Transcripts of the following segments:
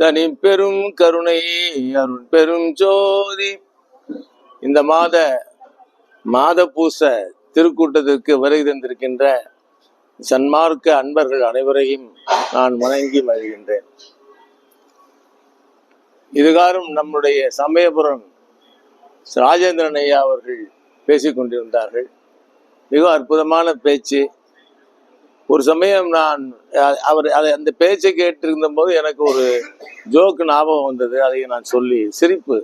தனி பெரும் கருணை அருள் பெரும் ஜோதி. இந்த மாத மாத பூச திருக்கூட்டத்திற்கு வருகை தந்திருக்கின்ற சன்மார்க்க அன்பர்கள் அனைவரையும் நான் வணங்கி மகிழ்கின்றேன். இதுகாரும் நம்முடைய சமயபுரம் ராஜேந்திரன் ஐயா அவர்கள் பேசிக்கொண்டிருந்தார்கள். மிக அற்புதமான பேச்சு. ஒரு சமயம் நான் அவர் அதை அந்த பேச்சை கேட்டிருந்த போது எனக்கு ஒரு ஜோக்கு ஞாபகம் வந்தது அதை நான் சொல்லி சிரிப்பு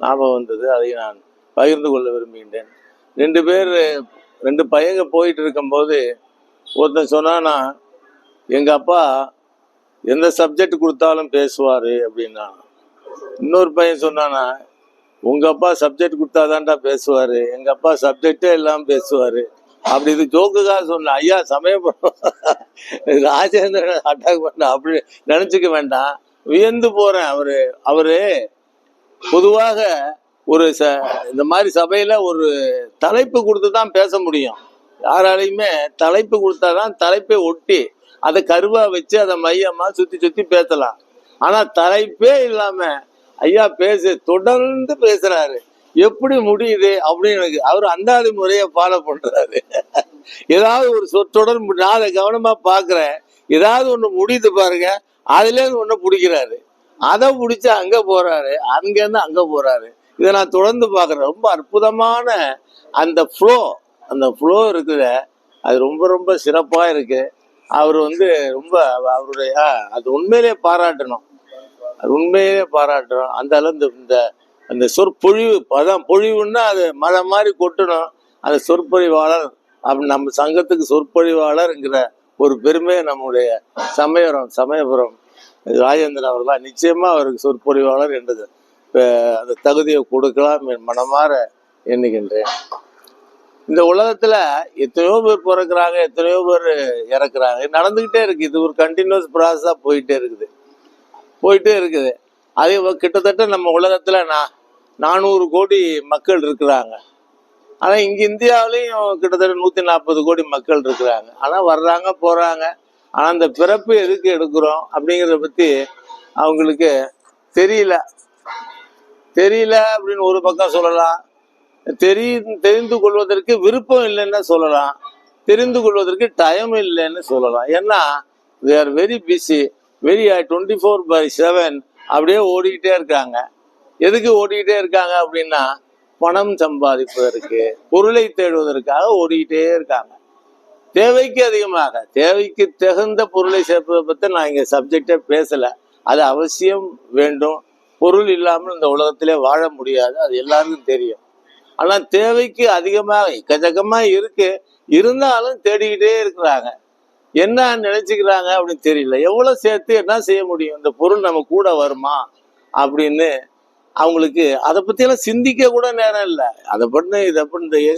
ஞாபகம் வந்தது அதை நான் பகிர்ந்து கொள்ள விரும்புகின்றேன். ரெண்டு பேர் ரெண்டு பையங்க போயிட்டு இருக்கும்போது ஒருத்தன் சொன்னானா எங்கள் அப்பா எந்த சப்ஜெக்ட் கொடுத்தாலும் பேசுவார் அப்படின்னா. இன்னொரு பையன் சொன்னானா உங்கள் அப்பா சப்ஜெக்ட் கொடுத்தாதான்டா பேசுவார் எங்கள் அப்பா சப்ஜெக்டே இல்லாமல் பேசுவார் அப்படி இது ஜோக்குக்காக சொன்ன ஐயா சமயபுரம் ராஜேந்திரன் அட்டாக் பண்ண அப்படி நினைச்சுக்க வேண்டாம். வியந்து போறேன் அவரு. அவரு பொதுவாக ஒரு ச இந்த மாதிரி சபையில ஒரு தலைப்பு கொடுத்து தான் பேச முடியும். யாராலையுமே தலைப்பு கொடுத்தாதான் தலைப்பை ஒட்டி அதை கருவா வச்சு அதை மையமா சுத்தி சுத்தி பேசலாம். ஆனா தலைப்பே இல்லாம ஐயா பேசு தொடர்ந்து பேசுறாரு. எப்படி முடியுது அப்படின்னு எனக்கு அவர் அந்தாதி முறையை ஃபாலோ பண்றாரு. ஏதாவது ஒரு சொற்றொடர் நான் அதை கவனமா பாக்குறேன் ஏதாவது ஒண்ணு முடியுது பாருங்க அதுல இருந்து ஒண்ணு பிடிக்கிறாரு. அதை பிடிச்சி அங்க போறாரு அங்கேருந்து அங்க போறாரு. இதை நான் தொடர்ந்து பாக்குறேன் ரொம்ப அற்புதமான அந்த ஃப்ளோ அந்த ஃப்ளோ இருக்குது அது ரொம்ப ரொம்ப சிறப்பா இருக்கு. அவர் வந்து ரொம்ப அவருடைய அது உண்மையிலே பாராட்டணும். அது உண்மையிலே பாராட்டணும். அந்த அளவு இந்த அந்த சொற்பொழிவு அதான் பொழிவுன்னா அது மழை மாதிரி கொட்டணும். அந்த சொற்பொழிவாளர் அப்படி நம்ம சங்கத்துக்கு சொற்பொழிவாளர்ங்கிற ஒரு பெருமையை நம்முடைய சமயபுரம் சமயபுரம் ராஜேந்திரன் அவர்களா நிச்சயமா அவருக்கு சொற்பொழிவாளர் என்றது அந்த தகுதியை கொடுக்கலாம் என் மனமாற எண்ணுகின்றேன். இந்த உலகத்துல எத்தனையோ பேர் பிறக்கிறாங்க எத்தனையோ பேர் இறக்குறாங்க. நடந்துகிட்டே இருக்கு. இது ஒரு கண்டினியூஸ் ப்ராசஸா போயிட்டே இருக்குது. போயிட்டே இருக்குது. அதே கிட்டத்தட்ட நம்ம உலகத்துல நான் நானூறு கோடி மக்கள் இருக்கிறாங்க. ஆனால் இங்கே இந்தியாவிலையும் கிட்டத்தட்ட நூற்றி நாற்பது கோடி மக்கள் இருக்கிறாங்க. ஆனால் வர்றாங்க போகிறாங்க ஆனால் அந்த பிறப்பு எதுக்கு எடுக்கிறோம் அப்படிங்கிறத பற்றி அவங்களுக்கு தெரியல. தெரியல அப்படின்னு ஒரு பக்கம் சொல்லலாம். தெரி தெரிந்து கொள்வதற்கு விருப்பம் இல்லைன்னு சொல்லலாம். தெரிந்து கொள்வதற்கு டைம் இல்லைன்னு சொல்லலாம். ஏன்னா they are very busy very twenty four by seven அப்படியே ஓடிக்கிட்டே இருக்காங்க. எதுக்கு ஓடிக்கிட்டே இருக்காங்க அப்படின்னா பணம் சம்பாதிப்பதற்கு பொருளை தேடுவதற்காக ஓடிக்கிட்டே இருக்காங்க. தேவைக்கு அதிகமாக தேவைக்கு தகுந்த பொருளை சேர்ப்பதை பற்றி நான் இங்கே சப்ஜெக்டே பேசலை. அது அவசியம் வேண்டும். பொருள் இல்லாமல் இந்த உலகத்திலே வாழ முடியாது. அது எல்லாருக்கும் தெரியும். ஆனால் தேவைக்கு அதிகமாக எக்கச்சக்கமாக இருக்கு. இருந்தாலும் தேடிக்கிட்டே இருக்கிறாங்க. என்ன நினைச்சுக்கிறாங்க அப்படின்னு தெரியல. எவ்வளோ சேர்த்து என்ன செய்ய முடியும்? இந்த பொருள் நம்ம கூட வருமா? அப்படின்னு அவங்களுக்கு அதை பற்றியெல்லாம் சிந்திக்க கூட நேரம் இல்லை. அதை பண்ணு இதை பண்ணு இந்த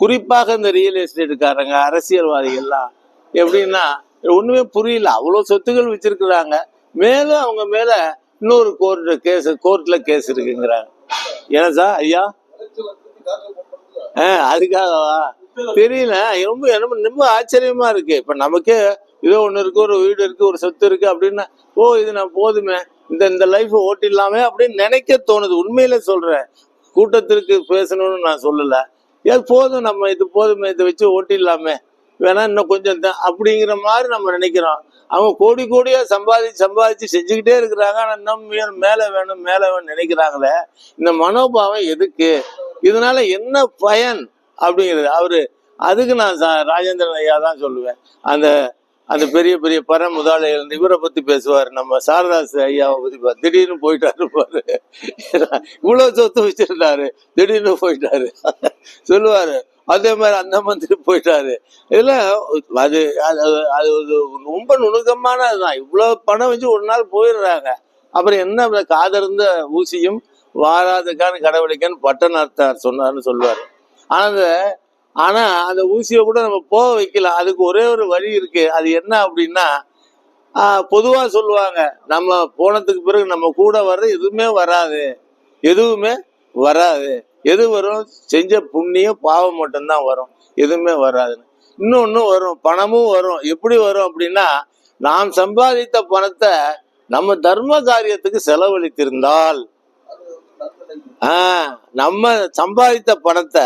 குறிப்பாக இந்த ரியல் எஸ்டேட்டுக்காரங்க அரசியல்வாதிகள்லாம் எப்படின்னா ஒண்ணுமே புரியல. அவ்வளோ சொத்துக்கள் வச்சிருக்கிறாங்க. மேலும் அவங்க மேல இன்னொரு கோர்ட் கேஸ் கோர்ட்ல கேஸ் இருக்குங்கிறாங்க. ஏன்னா சார் ஐயா? ஆ அதுக்காகவா? தெரியல. ரொம்ப ரொம்ப ரொம்ப ஆச்சரியமா இருக்கு. இப்ப நமக்கே ஏதோ ஒன்று இருக்கு ஒரு வீடு இருக்கு ஒரு சொத்து இருக்கு அப்படின்னா ஓ இது நான் போதுமே. இந்த இந்த லைஃப் ஓட்டிடலாமே அப்படின்னு நினைக்க தோணுது. உண்மையில சொல்றேன். கூட்டத்திற்கு பேசணும்னு நான் சொல்லல. ஏன் போதும் நம்ம இது போதுமே இதை வச்சு ஓட்டிடலாமே. வேணா இன்னும் கொஞ்சம் தான் அப்படிங்கிற மாதிரி நம்ம நினைக்கிறோம். அவங்க கோடி கோடியா சம்பாதிச்சு சம்பாதிச்சு செஞ்சுக்கிட்டே இருக்கிறாங்க. ஆனா இன்னும் மேல வேணும் மேல வேணும் நினைக்கிறாங்களே. இந்த மனோபாவம் எதுக்கு? இதனால என்ன பயன்? அப்படிங்கிறது. அவரு அதுக்கு நான் ராஜேந்திரன் ஐயா தான் சொல்லுவேன். அந்த அந்த பெரிய பெரிய பர முதலாளிகள் இவரை பத்தி பேசுவார். நம்ம சாரதாஸ் ஐயாவை பத்தி திடீர்னு போயிட்டாரு பாரு. இவ்வளவு சொத்து வச்சிருந்தாரு. திடீர்னு போயிட்டாரு. சொல்லுவாரு. அதே மாதிரி அந்த மந்திரி போயிட்டாரு. இதெல்லாம் அது அது அது ஒரு ரொம்ப நுணுக்கமானதுதான். இவ்வளவு பணம் வச்சு ஒரு நாள் போயிடுறாங்க. அப்புறம் என்ன காதிருந்த ஊசியும் வாராதுக்கான கடவுளுக்கான்னு பட்டனார்த்தார் சொன்னார்னு சொல்லுவாரு. ஆனா ஆனா அந்த ஊசியை கூட நம்ம போக வைக்கலாம் அதுக்கு ஒரே ஒரு வழி இருக்கு. அது என்ன அப்படின்னா பொதுவா சொல்லுவாங்க நம்ம போனதுக்கு பிறகு நம்ம கூட வர்ற எதுவுமே வராது. எதுவுமே வராது. எது வரும்? செஞ்ச புண்ணியம் பாவம் மட்டும்தான் வரும். எதுவுமே வராதுன்னு. இன்னொன்னு வரும். பணமும் வரும். எப்படி வரும் அப்படின்னா நாம் சம்பாதித்த பணத்தை நம்ம தர்ம காரியத்துக்கு செலவழித்திருந்தால் ஆஹ் நம்ம சம்பாதித்த பணத்தை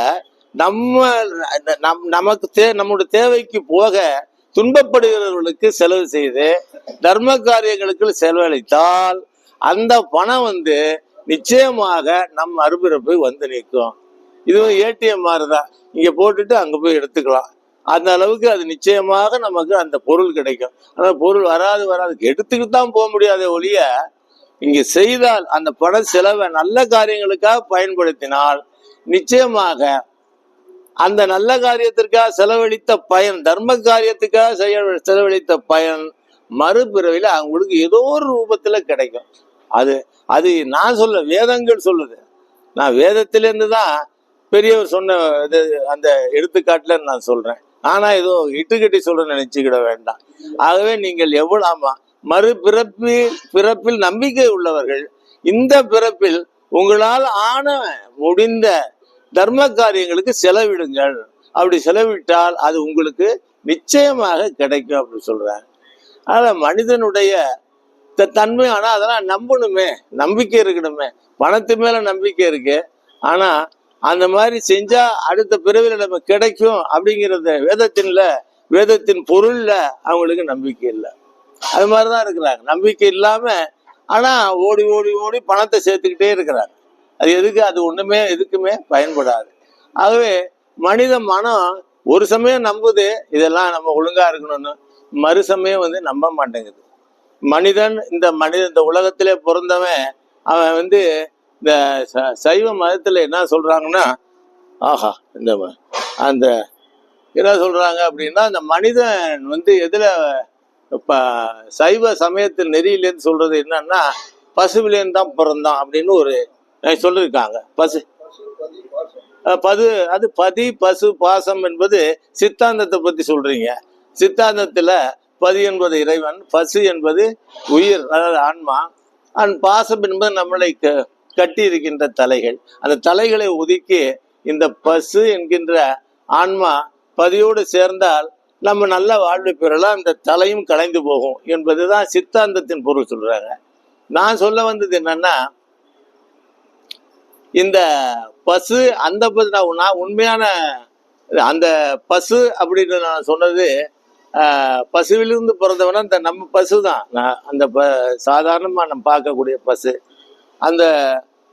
நம்ம நம் நமக்கு தே நம்முடைய தேவைக்கு போக துன்பப்படுகிறவர்களுக்கு செலவு செய்து தர்ம காரியங்களுக்கு செலவழித்தால் அந்த பணம் வந்து நிச்சயமாக நம் அறுபிறப்பை வந்து நிற்கும். இதுவும் ஏடிஎம் மாதிரி தான் இங்க போட்டுட்டு அங்க போய் எடுத்துக்கலாம். அந்த அளவுக்கு அது நிச்சயமாக நமக்கு அந்த பொருள் கிடைக்கும். அந்த பொருள் வராது வராது. எடுத்துக்கிட்டு தான் போக முடியாத ஒழிய இங்க செய்தால் அந்த பண செலவை நல்ல காரியங்களுக்காக பயன்படுத்தினால் நிச்சயமாக அந்த நல்ல காரியத்திற்காக செலவழித்த பயன் தர்ம காரியத்துக்காக செய்ய- செலவழித்த பயன் மறுபிறவில அவங்களுக்கு ஏதோ ஒரு ரூபத்துல கிடைக்கும். அது அது நான் சொல்ல வேதங்கள் சொல்லுது. நான் வேதத்திலேருந்து தான் பெரியவர் சொன்ன இது அந்த எடுத்துக்காட்டுல நான் சொல்றேன். ஆனா ஏதோ இட்டுக்கட்டி சொல்ற நினைச்சுக்கிட வேண்டாம். ஆகவே நீங்கள் எவ்வளவு ஆமா மறுபிறப்பு பிறப்பில் நம்பிக்கை உள்ளவர்கள் இந்த பிறப்பில் உங்களால் ஆன முடிந்த தர்ம காரியங்களுக்கு செலவிடுங்கள். அப்படி செலவிட்டால் அது உங்களுக்கு நிச்சயமாக கிடைக்கும் அப்படின்னு சொல்றாங்க. ஆனால் மனிதனுடைய தன்மை ஆனால் அதெல்லாம் நம்பணுமே. நம்பிக்கை இருக்கணுமே. பணத்து மேல நம்பிக்கை இருக்கு. ஆனால் அந்த மாதிரி செஞ்சா அடுத்த பிறவில நம்ம கிடைக்கும் அப்படிங்கிறத வேதத்தின்ல வேதத்தின் பொருள்ல அவங்களுக்கு நம்பிக்கை இல்லை. அது மாதிரிதான் இருக்கிறாங்க. நம்பிக்கை இல்லாம ஆனா ஓடி ஓடி ஓடி பணத்தை சேர்த்துக்கிட்டே இருக்கிறாங்க. அது எதுக்கு? அது ஒண்ணுமே எதுக்குமே பயன்படாது. ஆகவே மனித மனம் ஒரு சமயம் நம்புது இதெல்லாம் நம்ம ஒழுங்கா இருக்கணும்னு. மறு சமயம் வந்து நம்ப மாட்டேங்குது. மனிதன் இந்த மனித இந்த உலகத்திலே பிறந்தவன் அவன் வந்து இந்த ச- சைவ மதத்துல என்ன சொல்றாங்கன்னா ஆஹா இந்த அந்த என்ன சொல்றாங்க அப்படின்னா அந்த மனிதன் வந்து எதுல இப்ப சைவ சமயத்தில் நெறியிலேருந்து சொல்றது என்னன்னா பசுவிலேருந்து தான் பிறந்தான் அப்படின்னு ஒரு சொல்லியிருக்காங்க பசு. பது அது பதி பசு பாசம் என்பது சித்தாந்தத்தை பற்றி சொல்கிறீங்க சித்தாந்தத்தில் பதி என்பது இறைவன் பசு என்பது உயிர் அதாவது ஆன்மா. அண்ட் பாசம் என்பது நம்மளை க- கட்டி இருக்கின்ற தலைகள். அந்த தலைகளை ஒதுக்கி இந்த பசு என்கின்ற ஆன்மா பதியோடு சேர்ந்தால் நம்ம நல்ல வாழ்வை பெறலாம் இந்த தலையும் கலைந்து போகும் என்பது தான் சித்தாந்தத்தின் பொருள் சொல்கிறாங்க நான் சொல்ல வந்தது என்னன்னா இந்த பசு அந்த பசு நான் உண்மையான அந்த பசு அப்படின்னு நான் சொன்னது பசுவிலிருந்து பிறந்தவனா இந்த நம்ம பசு தான் நான் அந்த ப சாதாரணமாக நம்ம பார்க்கக்கூடிய பசு. அந்த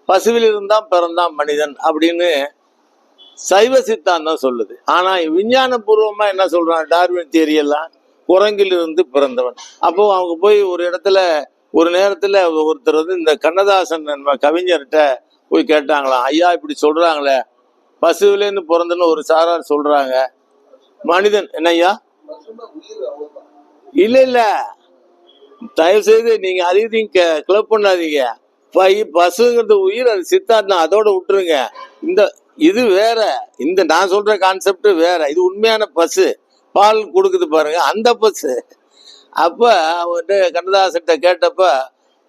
பசுவிலிருந்து தான் பிறந்தான் மனிதன் அப்படின்னு சைவ சித்தாந்தம் சொல்லுது. ஆனால் விஞ்ஞான பூர்வமாக என்ன சொல்கிறான் டார்வின் தேரியெல்லாம் குரங்கிலிருந்து பிறந்தவன். அப்போ அவங்க போய் ஒரு இடத்துல ஒரு நேரத்தில் ஒருத்தர் வந்து இந்த கண்ணதாசன் நம்ம கவிஞர்கிட்ட போய் கேட்டாங்களாம் ஐயா இப்படி சொல்கிறாங்களே பசுவிலேருந்து பிறந்தன்னு ஒரு சாரார் சொல்கிறாங்க மனிதன் என்னய்யா? இல்லை இல்லை. தயவு செய்து நீங்க அதையும் கிளப் பண்ணாதீங்க. பை- பசுங்கிறது உயிர் அது சித்தாந்தம். அதோட விட்டுருங்க. இந்த இது வேற. இந்த நான் சொல்ற கான்செப்ட் வேற. இது உண்மையான பசு. பால் கொடுக்குது பாருங்க அந்த பசு. அப்ப அவர்கிட்ட கண்ணதாசன்கிட்ட கேட்டப்ப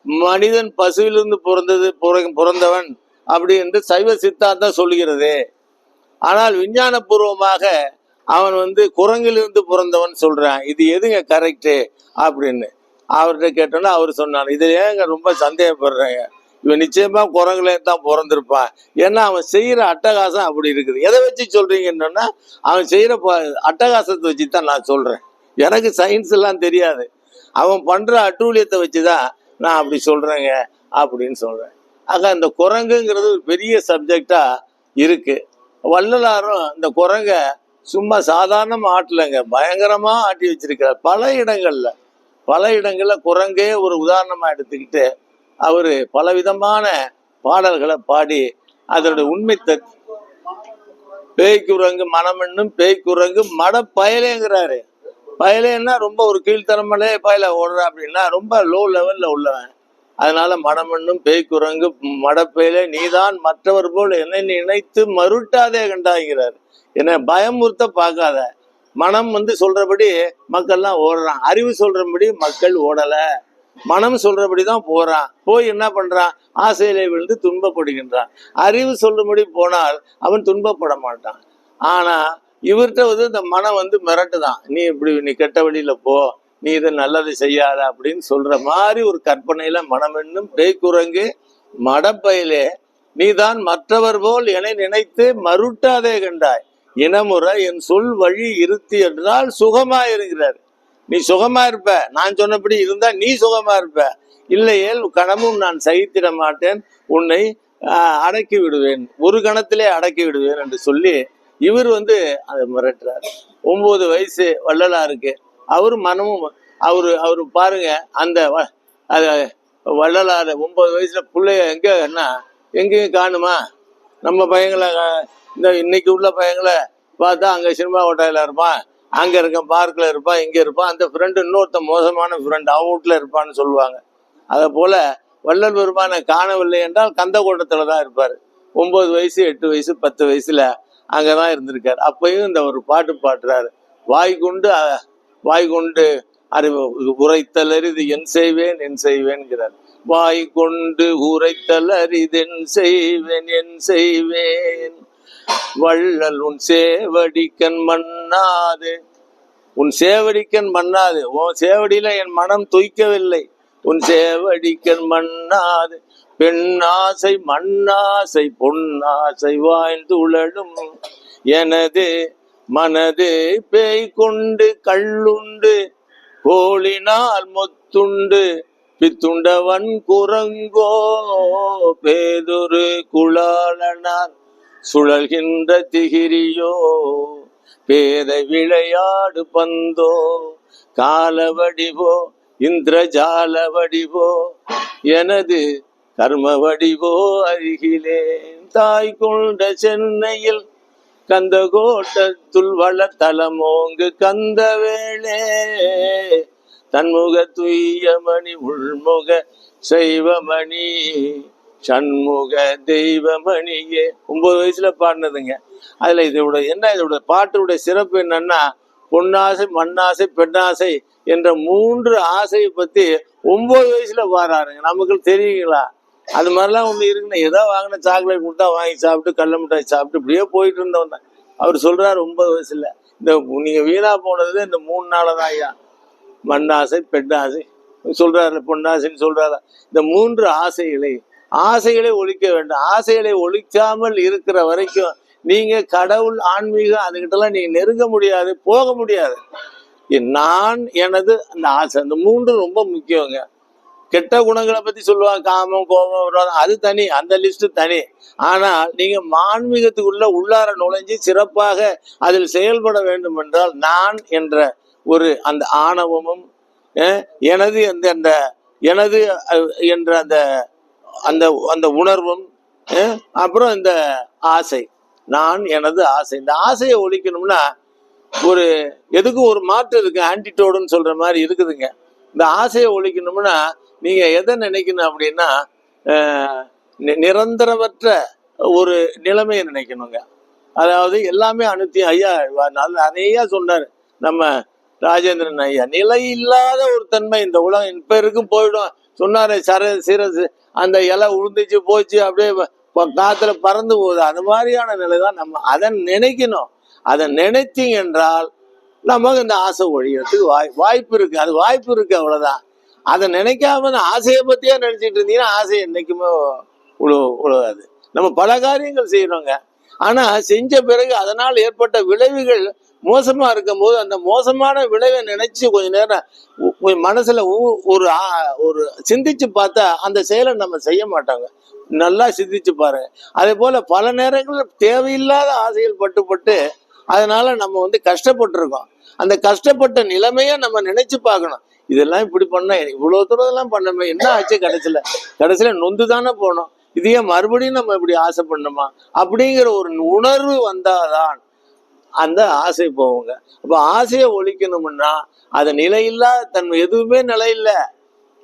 மனிதன் பசுவிலிருந்து பிறந்தது பிறந்தவன் அப்படி என்று சைவ சித்தாந்தம் சொல்லுகிறது. ஆனால் விஞ்ஞானபூர்வமாக அவன் வந்து குரங்கிலிருந்து பிறந்தவன் சொல்கிறான் இது எதுங்க கரெக்டு அப்படின்னு. அவர்கிட்ட கேட்டோன்னா அவர் சொன்னார். இதில் ஏங்க ரொம்ப சந்தேகப்படுறேங்க? இவன் நிச்சயமாக குரங்குலே தான் பிறந்திருப்பான். ஏன்னா அவன் செய்கிற அட்டகாசம் அப்படி இருக்குது. எதை வச்சு சொல்கிறீங்கன்னா அவன் செய்கிற ப- அட்டகாசத்தை வச்சு தான் நான் சொல்கிறேன் எனக்கு சயின்ஸ் எல்லாம் தெரியாது. அவன் பண்ணுற அட்டூழியத்தை வச்சு தான் நான் அப்படி சொல்கிறேங்க அப்படின்னு சொல்கிறேன் ஆக அந்த குரங்குங்கிறது ஒரு பெரிய சப்ஜெக்டாக இருக்குது வள்ளலாரும் இந்த குரங்கை சும்மா சாதாரணமாக ஆட்டலைங்க பயங்கரமாக ஆட்டி வச்சிருக்கிறார். பல இடங்களில் பல இடங்களில் குரங்கே ஒரு உதாரணமாக எடுத்துக்கிட்டு அவர் பலவிதமான பாடல்களை பாடி அதனுடைய உண்மை த பேய் குரங்கு மனமென்னும் பேய் குரங்கு மட பயலேங்கிறாரு. பயலேன்னா ரொம்ப ஒரு கீழ்த்தரமலே பயல ஓடுறா அப்படின்னா ரொம்ப லோ லெவலில் உள்ளவன். அதனால மடமண்ணும் பேய் குரங்கு மடப்பயலே நீதான் மற்றவர் போல் என்னை நினைத்து மருட்டாதே கண்டாங்கிறார் என்ன பயமுறுத்த பார்க்காத. மனம் வந்து சொல்றபடி மக்கள்லாம் ஓடுறான். அறிவு சொல்றபடி மக்கள் ஓடல. மனம் சொல்றபடி தான் போறான். போய் என்ன பண்றான்? ஆசையிலே விழுந்து துன்பப்படுகின்றான். அறிவு சொல்றபடி போனால் அவன் துன்பப்பட மாட்டான். ஆனா இவர்கிட்ட வந்து இந்த மனம் வந்து மிரட்டுதான். நீ இப்படி நீ கெட்ட வழியில போ. நீ இது நல்லது செய்யாத அப்படின்னு சொல்ற மாதிரி ஒரு கற்பனையில மனமென்னும் பேய்க்குரங்கு மடப்பையிலே நீதான் மற்றவர் போல் என நினைத்து மருட்டாதே கண்டாய். இனமுறை என் சொல் வழி இருத்தி என்றால் சுகமா இருக்கிறார் நீ சுகமா இருப்ப. நான் சொன்னபடி இருந்தா நீ சுகமா இருப்ப. இல்லையேல் கணமும் நான் சகித்திட மாட்டேன். உன்னை அடக்கி விடுவேன். ஒரு கணத்திலே அடக்கி விடுவேன் என்று சொல்லி இவர் வந்து அதை மிரட்டுறாரு. ஒன்பது வயசு வள்ளலாருக்கு. அவர் மனமும் அவரு அவரு பாருங்க அந்த வ- அத ஒன்பது வயசுல பிள்ளைய எங்கன்னா எங்கேயும் காணுமா? நம்ம பையங்களை இந்த இன்னைக்கு உள்ள பையங்களை பார்த்தா அங்க சினிமா ஹோட்டலில் இருப்பான் அங்க இருக்க பார்க்ல இருப்பான் இங்க இருப்பான் அந்த ஃப்ரெண்டு இன்னொருத்த மோசமான ஃப்ரெண்ட் அவுட்டில் இருப்பான்னு சொல்லுவாங்க. அதை போல வள்ளல் பெருமானை காணவில்லை என்றால் கந்த கோட்டத்துல தான் இருப்பார். ஒன்பது வயசு எட்டு வயசு பத்து வயசுல அங்கதான் இருந்திருக்காரு. அப்பயும் இந்த ஒரு பாட்டு பாடுறாரு. வாய் கொண்டு வாய் கொண்டு அறிவு உரைத்தல் அரிது என் செய்வேன் என் செய்வேன்கிறார். வாய் கொண்டு உரைத்தல் அரிதென் செய்வேன் என் செய்வேன். வள்ளல் உன் சேவடிக்கன் மன்னாது உன் சேவடிக்கன் மன்னாது உன் சேவடியில என் மனம் துய்க்கவில்லை. உன் சேவடிக்கன் மன்னாது பெண்ணாசை மண்ணாசை பொன்னாசை வாய்ந்து உழலும் எனது மனது பேய் கொண்டு கள்ளுண்டு கோளினால் மொத்துண்டு பித்துண்டவன் குரங்கோ பேதொரு குளாளனார் சுழல்கின்ற திகிரியோ பேத விளையாடு பந்தோ கால வடிவோ இந்திரஜால வடிவோ எனது கர்ம வடிவோ அருகிலே தாய் கொண்ட சென்னையில் கந்த கோட்டத்துள் வள தலமோங்கு கந்த வேளே தன்முக துய்யமணி உள்முக செய்வமணி சண்முக தெய்வமணியே. ஒன்பது வயசுல பாடினதுங்க. அதுல இதோட என்ன இதோட பாட்டுடைய சிறப்பு என்னன்னா பொன்னாசை மண்ணாசை பெண்ணாசை என்ற மூன்று ஆசையை பத்தி ஒன்பது வயசுல பாடுறாருங்க. நமக்கு தெரியுங்களா? அது மாதிரிலாம் ஒண்ணு இருக்குண்ணே. ஏதோ வாங்கின சாக்லேட் கொடுத்தா வாங்கி சாப்பிட்டு கடல மிட்டாய் சாப்பிட்டு இப்படியே போயிட்டு இருந்தவன் தான் அவர் சொல்றாரு ஒன்பது வயசுல. இந்த நீங்க வீணா போனது இந்த மூணு நாளதான் ஐயா. மண்ணாசை பெண்ணாசை சொல்றாரு பொன்னாசைன்னு சொல்றாரு. இந்த மூன்று ஆசைகளை ஆசைகளை ஒழிக்க வேண்டும். ஆசைகளை ஒழிக்காமல் இருக்கிற வரைக்கும் நீங்க கடவுள் ஆன்மீகம் அதுகிட்டலாம் நீங்க நெருங்க முடியாது போக முடியாது. நான் எனது அந்த ஆசை அந்த மூன்று ரொம்ப முக்கியங்க. கெட்ட குணங்களை பத்தி சொல்லுவாங்க. காமம் கோபம் விரோதம். அது தனி. அந்த லிஸ்ட் தனி. ஆனால் நீங்க மான்மீகத்துக்குள்ள உள்ளார நுழைஞ்சு சிறப்பாக அதில் செயல்பட வேண்டும் என்றால் நான் என்ற ஒரு அந்த ஆணவமும் எனது அந்த அந்த எனது என்ற அந்த அந்த அந்த உணர்வும் அப்புறம் இந்த ஆசை. நான் எனது ஆசை. இந்த ஆசையை ஒழிக்கணும்னா ஒரு எதுக்கும் ஒரு மாற்று இருக்கு? ஆன்டிடோடுன்னு சொல்ற மாதிரி இருக்குதுங்க. இந்த ஆசையை ஒழிக்கணும்னா நீங்க எதை நினைக்கணும் அப்படின்னா நி- நிரந்தரமற்ற ஒரு நிலைமையை நினைக்கணுங்க. அதாவது எல்லாமே அனுத்தியம் ஐயா நிறையா நல்ல நம்ம ராஜேந்திரன் ஐயா. நிலை இல்லாத ஒரு தன்மை இந்த உலகம். இப்ப இருக்கும் போயிடும். சொன்னாரு சர சீரசு அந்த இலை உழுந்துச்சு போச்சு அப்படியே ப- காத்துல பறந்து போகுது. அது மாதிரியான நிலை தான் நம்ம அதை நினைக்கணும். அதை நினைத்தீங்க என்றால் நமக்கு இந்த ஆசை ஒழியறதுக்கு வாய் வாய்ப்பு இருக்கு. அது வாய்ப்பு இருக்கு அவ்வளவுதான். அதை நினைக்காம இந்த ஆசையை பத்தியே நினைச்சிட்டு இருந்தீங்கன்னா ஆசை என்னைக்குமே உழு உழுவாது நம்ம பல காரியங்கள் செய்யறோங்க ஆனா செஞ்ச பிறகு அதனால் ஏற்பட்ட விளைவுகள் மோசமா இருக்கும் போது அந்த மோசமான விளைவை நினைச்சு கொஞ்ச நேரம் மனசுல ஊ- ஒரு ஆ- ஒரு சிந்திச்சு பார்த்தா அந்த செயலை நம்ம செய்ய மாட்டாங்க. நல்லா சிந்திச்சு பாருங்க அதே போல பல நேரங்களில் தேவையில்லாத ஆசைகள் பட்டுப்பட்டு அதனால நம்ம வந்து கஷ்டப்பட்டிருக்கோம். அந்த கஷ்டப்பட்ட நிலைமையை நம்ம நினைச்சு பார்க்கணும். இதெல்லாம் இப்படி பண்ண இவ்வளவு தூரம் எல்லாம் பண்ணமே என்ன ஆச்சு கடைசியில? கடைசியில நொந்து தானே போனோம். இதையே மறுபடியும் நம்ம இப்படி ஆசை பண்ணுமா அப்படிங்கிற ஒரு உணர்வு வந்தாதான் அந்த ஆசை போகுங்க. அப்ப ஆசையை ஒழிக்கணும்னா அது நிலையில்லா தன்மை எதுவுமே நிலையில்ல.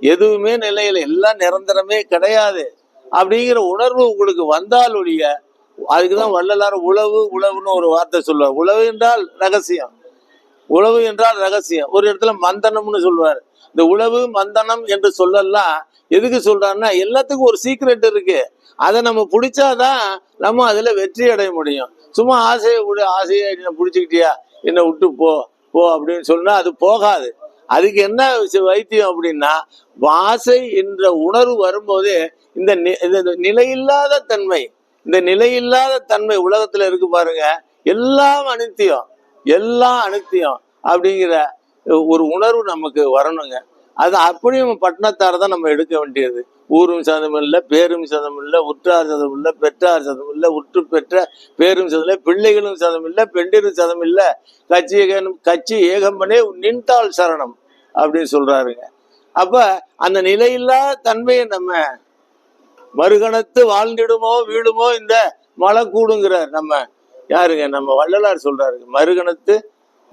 எதுவுமே நிலையில எல்லாம் நிரந்தரமே கிடையாது. அப்படிங்கிற உணர்வு உங்களுக்கு வந்தால் ஒழிய அதுக்குதான் வள்ளலார் உழவு உழவுன்னு ஒரு வார்த்தை சொல்லுவார். உழவு என்றால் ரகசியம். உழவு என்றால் ரகசியம். ஒரு இடத்துல மந்தனம்னு சொல்லுவார். இந்த உழவு மந்தனம் என்று சொல்லலாம் எதுக்கு சொல்றாருன்னா எல்லாத்துக்கும் ஒரு சீக்ரெட் இருக்கு. அதை நம்ம பிடிச்சாதான் நம்ம அதுல வெற்றி அடைய முடியும். சும்மா ஆசையை விடு ஆசையை என்ன பிடிச்சிக்கிட்டியா? என்னை விட்டு போ போ அப்படின்னு சொன்னா அது போகாது. அதுக்கு என்ன வைத்தியம் அப்படின்னா வாசை என்ற உணர்வு வரும்போது இந்த இந்த நிலையில்லாத தன்மை இந்த நிலையில்லாத தன்மை உலகத்துல இருக்கு பாருங்க. எல்லாம் அனித்தியம். எல்லாம் அனைத்தையும் அப்படிங்கிற ஒரு உணர்வு நமக்கு வரணுங்க. அது அப்படியும் பட்டணத்தார் தான் நம்ம எடுக்க வேண்டியது. ஊரும் சதம் இல்லை பேரும் சதம் இல்லை உற்றார் சதம் இல்லை பெற்றார் சதம் இல்லை உற்று பெற்ற பேரும் சதம் இல்லை பிள்ளைகளும் சதம் இல்லை பெண்டிரும் சதம் இல்லை கட்சி ஏகனும் கட்சி ஏகம்பனே நின்றால் சரணம் அப்படின்னு சொல்றாருங்க. அப்ப அந்த நிலையில்லா தன்மையை நம்ம மறுகணத்து வாழ்ந்திடுமோ வீடுமோ இந்த மழை கூடுங்கிறார் நம்ம. யாருங்க? நம்ம வள்ளலார் சொல்றாரு மறுகணத்து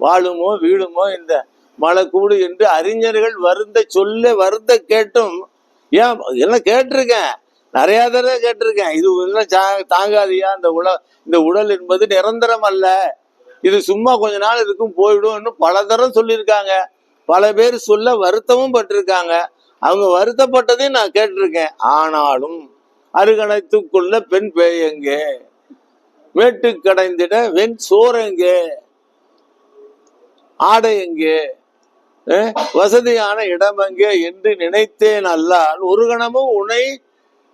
வாழுமோ வீடுமோ இந்த மழை கூடு என்று அறிஞர்கள் வருந்த சொல்ல வருந்த கேட்டும். ஏன்? எல்லாம் கேட்டிருக்கேன். நிறைய தடவை கேட்டிருக்கேன். இது இதெல்லாம் தாங்காதியா இந்த உடல் இந்த உடல் என்பது நிரந்தரம் அல்ல. இது சும்மா கொஞ்ச நாள் இருக்கும் போயிடும்னு பல தரம் சொல்லியிருக்காங்க. பல பேர் சொல்ல வருத்தமும் பட்டிருக்காங்க. அவங்க வருத்தப்பட்டதையும் நான் கேட்டிருக்கேன். ஆனாலும் அருகணத்துக்குள்ள பெண் பேயங்கே மேட்டு கடைந்திட வெண் சோறெங்கே ஆடை எங்கே? வசதியான இடம் எங்கே என்று நினைத்தேன் அல்லால். ஒரு கணமும் உன்னை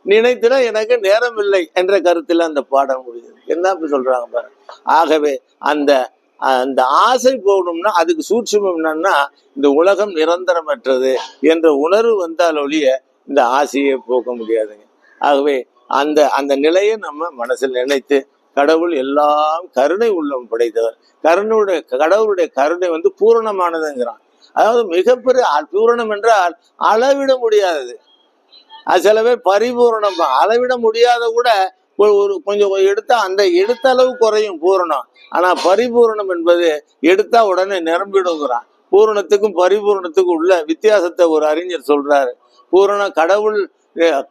நினைத்திட எனக்கு நேரம் இல்லை என்ற கருத்தில் அந்த பாடம் முடியுது என்ன இப்ப சொல்றாங்க பாருங்க ஆகவே அந்த அந்த ஆசை போகணும்னா அதுக்கு சூட்சுமம் என்னன்னா இந்த உலகம் நிரந்தரமற்றது என்ற உணர்வு வந்தால் ஒழிய இந்த ஆசையை போக்க முடியாதுங்க. ஆகவே அந்த அந்த நிலையை நம்ம மனசில் நினைத்து கடவுள் எல்லாம் கருணை உள்ளம் படைத்தவர். கருணையுடைய கடவுளுடைய கருணை வந்து பூரணமானதுங்கிறான். அதாவது மிகப்பெரிய பூரணம் என்றால் அளவிட முடியாதது. அது சில பேர் பரிபூரணம் அளவிட முடியாத கூட ஒரு ஒரு கொஞ்சம் எடுத்தா அந்த எடுத்த அளவு குறையும் பூரணம். ஆனா பரிபூரணம் என்பது எடுத்தா உடனே நிரம்பிடுங்கிறான். பூரணத்துக்கும் பரிபூரணத்துக்கும் உள்ள வித்தியாசத்தை ஒரு அறிஞர் சொல்றாரு. பூரணம் கடவுள்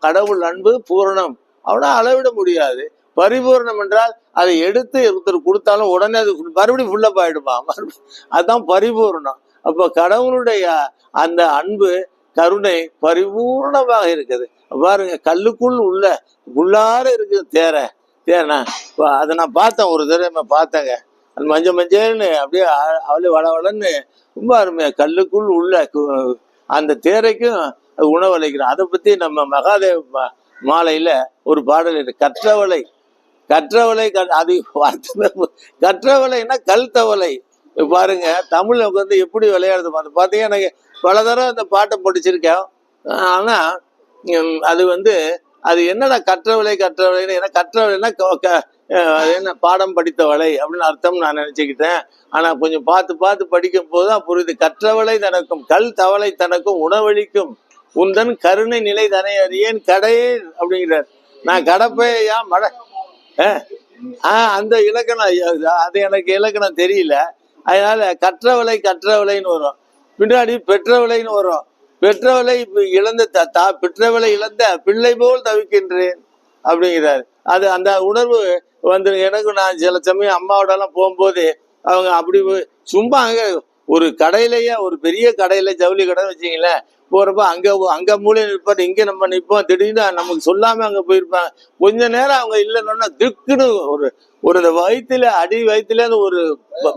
கடவுள் அன்பு பூரணம். அவனா அளவிட முடியாது. பரிபூரணம் என்றால் அதை எடுத்து ஒருத்தர் கொடுத்தாலும் உடனே அது மறுபடியும் ஃபுல்லப் ஆயிடுமா? மறுபடியும் அதுதான் பரிபூரணம். அப்போ கடவுளுடைய அந்த அன்பு கருணை பரிபூர்ணமாக இருக்குது. பாருங்க கல்லுக்குள் உள்ள உள்ளார இருக்குது தேரை. தேனா இப்போ அதை நான் பார்த்தேன் ஒரு தடவை பார்த்தேங்க. அது மஞ்சள் மஞ்சள்னு அப்படியே அவளே வள வளன்னு ரொம்ப அருமையா கல்லுக்குள் உள்ள அந்த தேரைக்கும் அது உணவளிக்கிறோம். அதை பத்தி நம்ம மகாதேவ் மா- மாலையில ஒரு பாடல் இருக்கு. கற்றவளை கற்றவளை அது வார்த்தை கற்றவளைன்னா கல் தவளை பாருங்க தமிழ்ல வந்து எப்படி விளையாடுது பாருங்க. பாத்தீங்கன்னா எனக்கு பல தடவை அந்த பாட்டை படிச்சிருக்கேன். ஆனா அது வந்து அது என்னடா கற்றவளை கற்றவளைன்னு ஏன்னா கற்றவளைன்னா என்ன பாடம் படித்தவளை அப்படின்னு அர்த்தம் நான் நினைச்சுக்கிட்டேன். ஆனா கொஞ்சம் பார்த்து பார்த்து படிக்கும் போதுதான் புரியுது. கற்றவளை தனக்கும் கல் தவளை தனக்கும் உணவளிக்கும். உந்தன் கருணை நிலை தனை அறியேன் கடையே அப்படிங்கிறார். நான் கடப்பையா மழை ஆஹ் அந்த இலக்கணம் அது எனக்கு இலக்கணம் தெரியல. அதனால கற்றவளை கற்றவளைன்னு வரும். பின்னாடி பெற்றவளைன்னு வரும். பெற்றவளை இழந்த த- தா பெற்றவளை இழந்த பிள்ளை போல் தவிக்கின்றேன் அப்படிங்கிறாரு. அது அந்த உணர்வு வந்து எனக்கு நான் சில சமயம் அம்மாவோட எல்லாம் போகும்போது அவங்க அப்படி போய் சும்மா அங்கே ஒரு கடையிலேயே ஒரு பெரிய கடையில ஜவுளி கடை வச்சிங்களேன் போகிறப்ப அங்க அங்க மூலையில் நிற்பாரு இங்க நம்ம நிற்போம் திடீர்னு நமக்கு சொல்லாம அங்க போயிருப்பாங்க. கொஞ்ச நேரம் அவங்க இல்லைன்னா திக்குன்னு ஒரு ஒரு இந்த அடி அடி அந்த ஒரு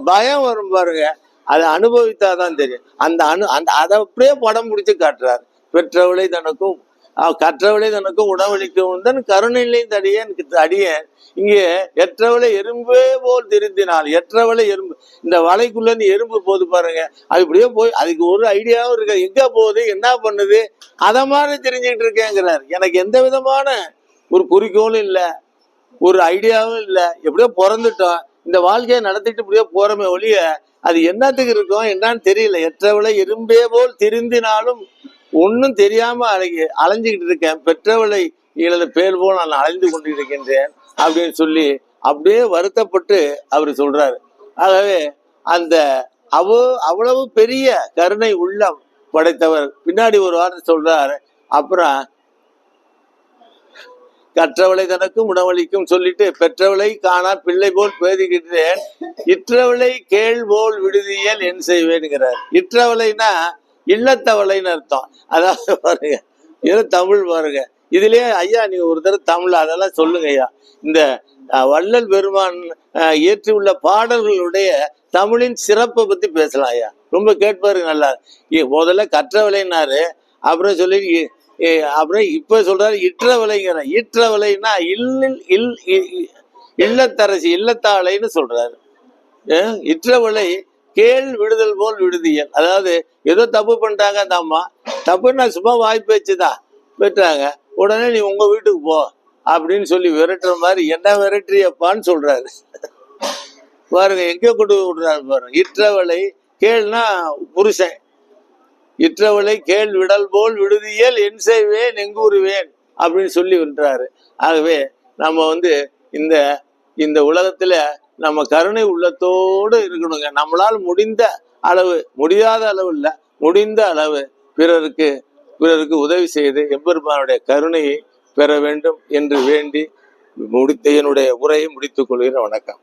பயம் வரும் பாருங்க. அதை அனுபவித்தாதான் தெரியும். அந்த அனு அந்த அதை அப்படியே படம் பிடிச்சி காட்டுறாரு. பெற்றவளை தனக்கும் கற்றவளை தனக்கும் உணவளிக்கும் தன் கருணையிலை தடியேன் அடியேன். இங்கே எற்றவளை எறும்பே போல் திருந்தினால் எற்றவளை எறும்பு. இந்த வலைக்குள்ள எறும்பு போது பாருங்க. அது இப்படியே போய் அதுக்கு ஒரு ஐடியாவும் இருக்காது. எங்க போகுது? என்ன பண்ணுது? அத மாதிரி தெரிஞ்சுக்கிட்டு இருக்கேங்கிறார். எனக்கு எந்த விதமான ஒரு குறிக்கோளும் இல்லை. ஒரு ஐடியாவும் இல்லை. எப்படியோ பிறந்துட்டோம். இந்த வாழ்க்கையை நடத்திட்டு இப்படியோ போறோமே ஒழிய அது என்னத்துக்கு இருக்கும்? என்னன்னு தெரியல. எற்றவளை எறும்பே போல் திருந்தினாலும் ஒன்றும் தெரியாம அழகி அலைஞ்சுக்கிட்டு இருக்கேன். பெற்றவளை இழந்த பேர் போல் நான் அலைந்து கொண்டு இருக்கின்றேன் அப்படின்னு சொல்லி அப்படியே வருத்தப்பட்டு அவர் சொல்றாரு. ஆகவே அந்த அவ அவ்வளவு பெரிய கருணை உள்ளம் படைத்தவர் பின்னாடி ஒரு வார்த்தை சொல்றாரு. அப்புறம் கற்றவளை தனக்கும் உணவளிக்கும் சொல்லிட்டு பெற்றவளை காணா பிள்ளை போல் பேதிக்கின்றேன் இற்றவளை கேள் போல் விடுதியல் என் செய்வேன்கிறார். இற்றவளைனா இல்லத்தவளைன்னு அர்த்தம். அதாவது பாருங்க இது தமிழ் பாருங்க. இதுலயே ஐயா நீங்க ஒரு தடவை தமிழ் அதெல்லாம் சொல்லுங்க ஐயா. இந்த வள்ளல் பெருமான் இயற்றியுள்ள பாடல்களுடைய தமிழின் சிறப்பை பத்தி பேசலாம் ஐயா. ரொம்ப கேட்பாரு நல்லா. இ- முதல்ல கற்றவளைனாரு அப்புறம் சொல்லி அப்புறம் இப்ப சொல்றாரு இற்றவளைங்கிற ஈற்றவளைன்னா இல்லில் இல் இ- இல்லத்தரசி இல்லத்தாளைன்னு சொல்றாரு. அஹ் இற்றவளை கேள் விடுதல் போல் விடுதியல் அதாவது ஏதோ தப்பு பண்ணிட்டாங்க அந்த அம்மா. தப்புன்னா சும்மா வாய்ப்பு வச்சுதான் பெற்றாங்க. உடனே நீ உங்க வீட்டுக்கு போ அப்படின்னு சொல்லி விரட்டுற மாதிரி என்ன விரட்டுறியப்பான்னு சொல்றாரு. பாருங்க எங்க கொண்டு விடுறாரு பாருங்க. இற்றவளை கேள்னா புருஷன். இற்றவளை கேள் விடல் போல் விடுதியல் என் செய்வேன் எங்கூறுவேன் அப்படின்னு சொல்லி வின்றாரு. ஆகவே நம்ம வந்து இந்த இந்த உலகத்துல நம்ம கருணை உள்ளத்தோடு இருக்கணுங்க. நம்மளால் முடிந்த அளவு முடியாத அளவு இல்லை முடிந்த அளவு பிறருக்கு பிறருக்கு உதவி செய்து எம்பெருமானுடைய கருணையை பெற வேண்டும் என்று வேண்டி முடித்த என்னுடைய உரையை முடித்துக் கொள்கிறேன். வணக்கம்.